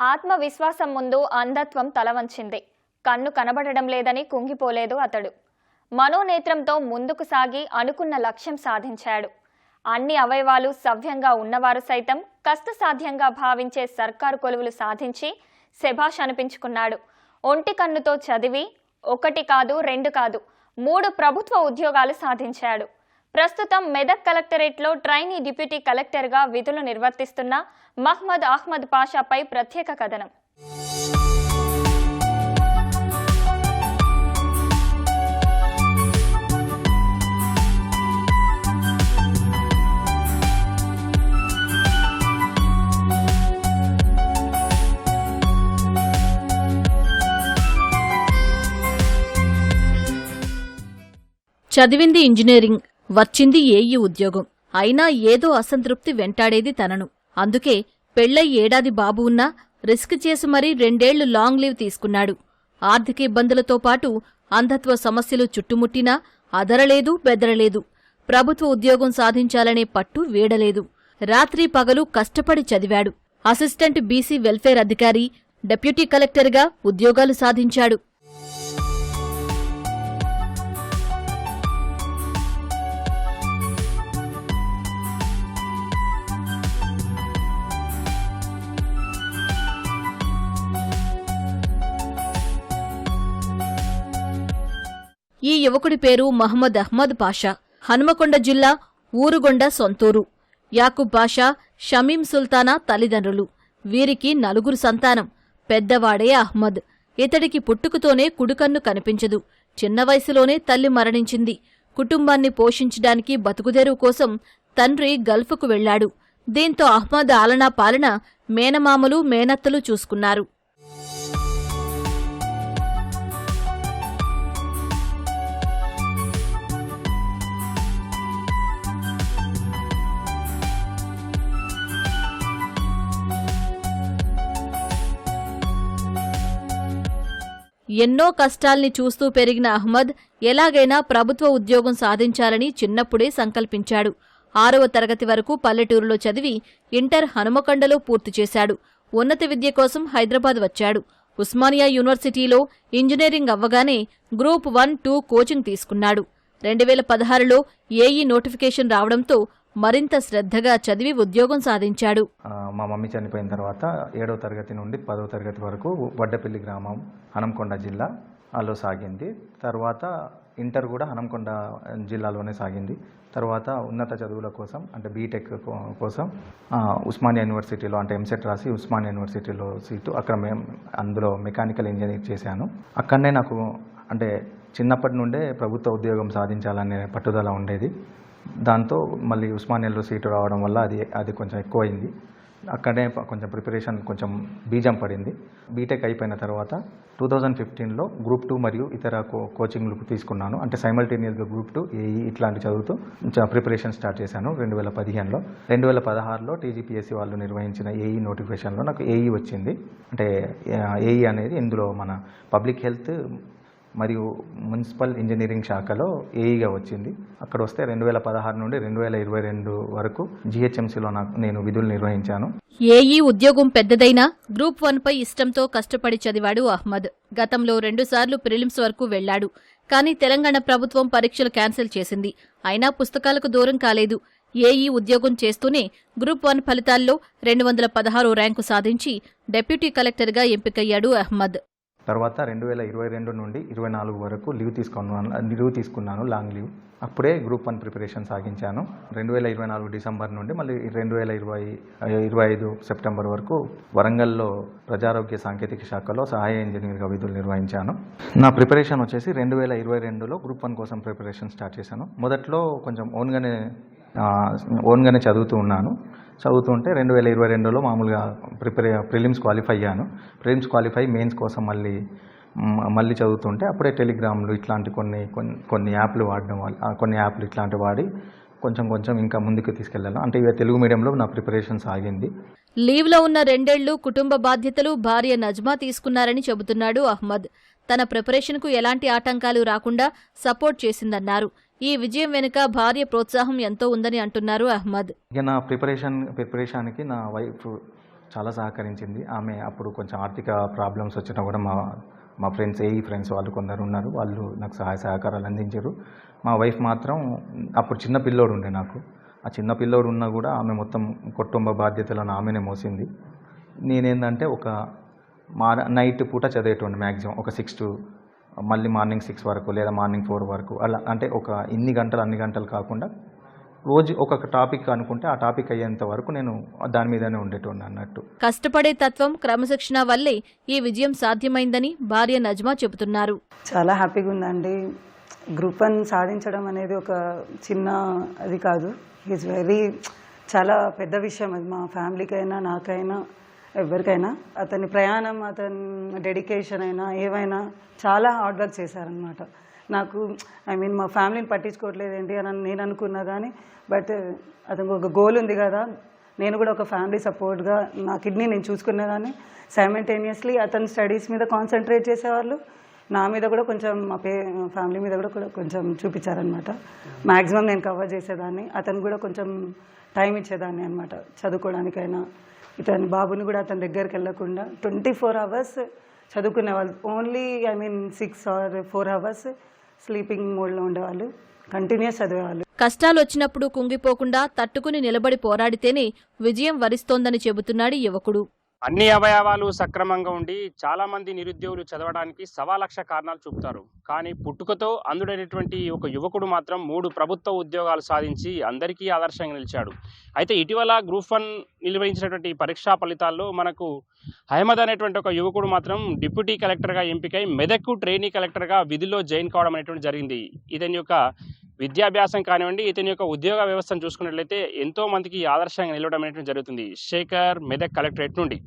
ఆత్మవిశ్వాసం ముందు అంధత్వం తలవంచింది. కన్ను కనబడడం లేదని కుంగిపోలేదు అతడు. మనోనేత్రంతో ముందుకు సాగి అనుకున్న లక్ష్యం సాధించాడు. అన్ని అవయవాలు సవ్యంగా ఉన్నవారు సైతం కష్టసాధ్యంగా భావించే సర్కారు కొలువులు సాధించి శభాష్ అనిపించుకున్నాడు. ఒంటి కన్నుతో చదివి ఒకటి కాదు రెండు కాదు మూడు ప్రభుత్వ ఉద్యోగాలు సాధించాడు. ప్రస్తుతం మెదక్ కలెక్టరేట్లో ట్రైనీ డిప్యూటీ కలెక్టర్గా విధులు నిర్వర్తిస్తున్న మహ్మద్ అహ్మద్ పాషాపై ప్రత్యేక కథనం. చదివింది ఇంజనీరింగ్ వచ్చింది ఏఈ ఉద్యోగం. అయినా ఏదో అసంతృప్తి వెంటాడేది తనను. అందుకే పెళ్ళై ఏడాది బాబు ఉన్నా రిస్క్ చేసి మరీ రెండేళ్ళు లాంగ్ లీవ్ తీసుకున్నాడు. ఆర్థిక ఇబ్బందులతో పాటు అంధత్వ సమస్యలు చుట్టుముట్టినా అదరలేదు బెదరలేదు. ప్రభుత్వ ఉద్యోగం సాధించాలనే పట్టు వీడలేదు. రాత్రి పగలు కష్టపడి చదివాడు. అసిస్టెంట్ బీసీ వెల్ఫేర్ అధికారి డెప్యూటీ కలెక్టర్గా ఉద్యోగాలు సాధించాడు. ఈ యువకుడి పేరు మహమ్మద్ అహ్మద్ పాషా హనుమకొండ జిల్లా ఊరుగొండ సొంతూరు. యాకూబ్ పాషా షమీం సుల్తానా తల్లిదండ్రులు. వీరికి నలుగురు సంతానం. పెద్దవాడే అహ్మద్. ఇతడికి పుట్టుకతోనే కుడుకన్ను కనిపించదు. చిన్న వయసులోనే తల్లి మరణించింది. కుటుంబాన్ని పోషించడానికి బతుకుదెరువు కోసం తండ్రి గల్ఫ్కు వెళ్ళాడు దీంతో అహ్మద్ ఆలనా పాలన మేనమామలు మేనత్తలు చూసుకున్నారు. ఎన్నో కష్టాల్ని చూస్తూ పెరిగిన అహ్మద్ ఎలాగైనా ప్రభుత్వ ఉద్యోగం సాధించాలని చిన్నప్పుడే సంకల్పించాడు. ఆరవ తరగతి వరకు పల్లెటూరులో చదివి ఇంటర్ హనుమకొండలో పూర్తి చేశాడు. ఉన్నత విద్య కోసం హైదరాబాద్ వచ్చాడు. ఉస్మానియా యూనివర్సిటీలో ఇంజనీరింగ్ అవ్వగానే గ్రూప్ వన్ టూ కోచింగ్ తీసుకున్నాడు. రెండు వేల పదహారులో ఏఈ నోటిఫికేషన్ రావడంతో మరింత శ్రద్ధగా చదివి ఉద్యోగం సాధించాడు. మా మమ్మీ చనిపోయిన తర్వాత ఏడవ తరగతి నుండి పదవ తరగతి వరకు వడ్డపల్లి గ్రామం హనంకొండ జిల్లా అలో సాగింది. తర్వాత ఇంటర్ కూడా హనంకొండ జిల్లాలోనే సాగింది. తర్వాత ఉన్నత చదువుల కోసం అంటే బీటెక్ కోసం ఉస్మానియా యూనివర్సిటీలో అంటే ఎంసెట్ రాసి ఉస్మానియా యూనివర్సిటీలో సీటు అక్కడ మేము అందులో మెకానికల్ ఇంజనీర్ చేశాను. అక్కడనే నాకు అంటే చిన్నప్పటి నుండే ప్రభుత్వ ఉద్యోగం సాధించాలనే పట్టుదల ఉండేది. దాంతో మళ్ళీ ఉస్మానియాలో సీటు రావడం వల్ల అది అది కొంచెం ఎక్కువైంది. అక్కడే కొంచెం ప్రిపరేషన్ కొంచెం బీజం పడింది. బీటెక్ అయిపోయిన తర్వాత టూ థౌజండ్ ఫిఫ్టీన్లో గ్రూప్ టూ మరియు ఇతర కో కోచింగ్లు తీసుకున్నాను. అంటే సైమల్టేనియస్గా గ్రూప్ టూ ఏఈ ఇట్లాంటి చదువుతూ కొంచెం ప్రిపరేషన్ స్టార్ట్ చేశాను రెండు వేల పదిహేనులో. రెండు వేల పదహారులో టీజీపీఎస్సీ వాళ్ళు నిర్వహించిన ఏఈ నోటిఫికేషన్లో నాకు ఏఈ వచ్చింది. అంటే ఏఈ అనేది ఇందులో మన పబ్లిక్ హెల్త్ మరియు మున్సిపల్ ఇంజనీరింగ్ శాఖలో ఏఈగా వచ్చింది. అక్కడ వస్తే రెండు వేల పదహారు నుండి రెండు వేల ఇరవై రెండు వరకు జిహెచ్ఎంసీలో నాకు నేను విధులు నిర్వహించాను. ఏఈ ఉద్యోగం పెద్దదైనా గ్రూప్ వన్ పై ఇష్టంతో కష్టపడి చదివాడు అహ్మద్. గతంలో రెండుసార్లు ప్రిలిమ్స్ వరకు వెళ్ళాడు కానీ తెలంగాణ ప్రభుత్వం పరీక్షలు క్యాన్సిల్ చేసింది. అయినా పుస్తకాలకు దూరం కాలేదు. ఏఈ ఉద్యోగం చేస్తూనే గ్రూప్ వన్ ఫలితాల్లో రెండు వందల పదహారో ర్యాంకు సాధించి డెప్యూటీ కలెక్టర్గా ఎంపికయ్యాడు అహ్మద్. తర్వాత రెండు వేల ఇరవై రెండు నుండి ఇరవై నాలుగు వరకు లీవ్ తీసుకున్నాను లీవ్ తీసుకున్నాను లాంగ్ లీవ్. అప్పుడే గ్రూప్ వన్ ప్రిపరేషన్ సాగించాను. రెండు వేల ఇరవై నాలుగు డిసెంబర్ నుండి మళ్ళీ రెండు వేల ఇరవై ఇరవై ఐదు సెప్టెంబర్ వరకు వరంగల్లో ప్రజారోగ్య సాంకేతిక శాఖలో సహాయ ఇంజనీర్గా విధులు నిర్వహించాను. నా ప్రిపరేషన్ వచ్చేసి రెండు వేల ఇరవై రెండులో గ్రూప్ వన్ కోసం ప్రిపరేషన్ స్టార్ట్ చేశాను. మొదట్లో కొంచెం ఓన్గానే ఓన్గానే చదువుతూ ఉన్నాను. చదువుతుంటే రెండు వేల ఇరవై రెండులో మామూలుగా ప్రిపేర్ ప్రిలిమ్స్ క్వాలిఫై అయ్యాను. ప్రిలిమ్స్ క్వాలిఫై మెయిన్స్ కోసం మళ్ళీ మళ్ళీ చదువుతుంటే అప్పుడే టెలిగ్రామ్లు ఇట్లాంటి కొన్ని కొన్ని కొన్ని యాప్లు వాడడం వల్ల కొన్ని యాప్లు ఇట్లాంటి వాడి కొంచెం కొంచెం ఇంకా ముందుకు తీసుకెళ్ళాను. అంటే ఇక తెలుగు మీడియంలో నా ప్రిపరేషన్ సాగింది లీవ్లో ఉన్న రెండేళ్ళు కుటుంబ బాధ్యతలు భార్య నజ్మా తీసుకున్నారని చెబుతున్నాడు అహ్మద్. తన ప్రిపరేషన్కు ఎలాంటి ఆటంకాలు రాకుండా సపోర్ట్ చేసిందన్నారు. ఈ విజయం వెనుక భార్య ప్రోత్సాహం ఎంతో ఉందని అంటున్నారు అహ్మద్. నా ప్రిపరేషన్ ప్రిపరేషన్కి నా వైఫ్ చాలా సహకరించింది. ఆమె అప్పుడు కొంచెం ఆర్థిక ప్రాబ్లమ్స్ వచ్చినా కూడా మా మా ఫ్రెండ్స్ ఏ ఫ్రెండ్స్ వాళ్ళు కొందరు ఉన్నారు. వాళ్ళు నాకు సహాయ సహకారాలు అందించారు. మా వైఫ్ మాత్రం అప్పుడు చిన్న పిల్లోడు ఉండే నాకు. ఆ చిన్న పిల్లోడు ఉన్నా కూడా ఆమె మొత్తం కుటుంబ బాధ్యతలను ఆమెనే మోసింది. నేనేందంటే ఒక మా నైట్ పూట చదివేటోండి మ్యాక్సిమం ఒక సిక్స్ టు మళ్ళీ మార్నింగ్ సిక్స్ వరకు లేదా మార్నింగ్ ఫోర్ వరకు అలా అంటే ఒక ఇన్ని గంటలు అన్ని గంటలు కాకుండా రోజు ఒక్కొక్క టాపిక్ అనుకుంటే ఆ టాపిక్ అయ్యేంత వరకు నేను దాని మీదనే ఉండేటోండి అన్నట్టు. కష్టపడే తత్వం క్రమశిక్షణ వల్లే ఈ విజయం సాధ్యమైందని భార్య నజ్మా చెబుతున్నారు. చాలా హ్యాపీగా ఉందండి. గ్రూప్ వన్ సాధించడం అనేది ఒక చిన్న అది కాదు. ఈజ్ వెరీ చాలా పెద్ద విషయం అది మా ఫ్యామిలీకైనా నాకైనా. ఎవరికైనా అతని ప్రయాణం అతని డెడికేషన్ అయినా ఏవైనా చాలా హార్డ్ వర్క్ చేశారనమాట నాకు ఐ మీన్ మా ఫ్యామిలీని పట్టించుకోవట్లేదు ఏంటి అని నేను అనుకున్నా కానీ బట్ అతనికి ఒక గోల్ ఉంది కదా నేను కూడా ఒక ఫ్యామిలీ సపోర్ట్గా నా కిడ్నీ నేను చూసుకునేదాన్ని సైమల్టేనియస్లీ అతని స్టడీస్ మీద కాన్సన్ట్రేట్ చేసేవాళ్ళు నా మీద కూడా కొంచెం మా పే ఫ్యామిలీ మీద కూడా కూడా కొంచెం చూపించారనమాట మ్యాక్సిమం నేను కవర్ చేసేదాన్ని అతను కూడా కొంచెం టైం ఇచ్చేదాన్ని అనమాట చదువుకోవడానికైనా. ఇతని బాబుని కూడా అతని దగ్గరికి వెళ్ళకుండా ట్వంటీ ఫోర్ అవర్స్ చదువుకునే వాళ్ళు. Only I mean six or four hours sleeping మోడ్లో ఉండేవాళ్ళు. కంటిన్యూస్ చదివేవాళ్ళు. కష్టాలు వచ్చినప్పుడు కుంగిపోకుండా తట్టుకుని నిలబడి పోరాడితేనే విజయం వరిస్తోందని చెబుతున్నాడు యువకుడు. అన్ని అవయవాలు సక్రమంగా ఉండి చాలామంది నిరుద్యోగులు చదవడానికి సవా లక్ష కారణాలు చూపుతారు. కానీ పుట్టుకతో అందుడైనటువంటి ఒక యువకుడు మాత్రం మూడు ప్రభుత్వ ఉద్యోగాలు సాధించి అందరికీ ఆదర్శంగా నిలిచాడు. అయితే ఇటీవల గ్రూప్ వన్ నిర్వహించినటువంటి పరీక్షా ఫలితాల్లో మనకు అహ్మద్ అనేటువంటి ఒక యువకుడు మాత్రం డిప్యూటీ కలెక్టర్గా ఎంపికై మెదక్కు ట్రైనీ కలెక్టర్గా విధుల్లో జాయిన్ కావడం అనేటువంటి జరిగింది. ఇతని యొక్క విద్యాభ్యాసం కానివ్వండి ఇతని యొక్క ఉద్యోగ వ్యవస్థను చూసుకున్నట్లయితే ఎంతో మందికి ఆదర్శంగా నిలవడం అనేటువంటి జరుగుతుంది. శేఖర్ మెదక్ కలెక్టరేట్ నుండి.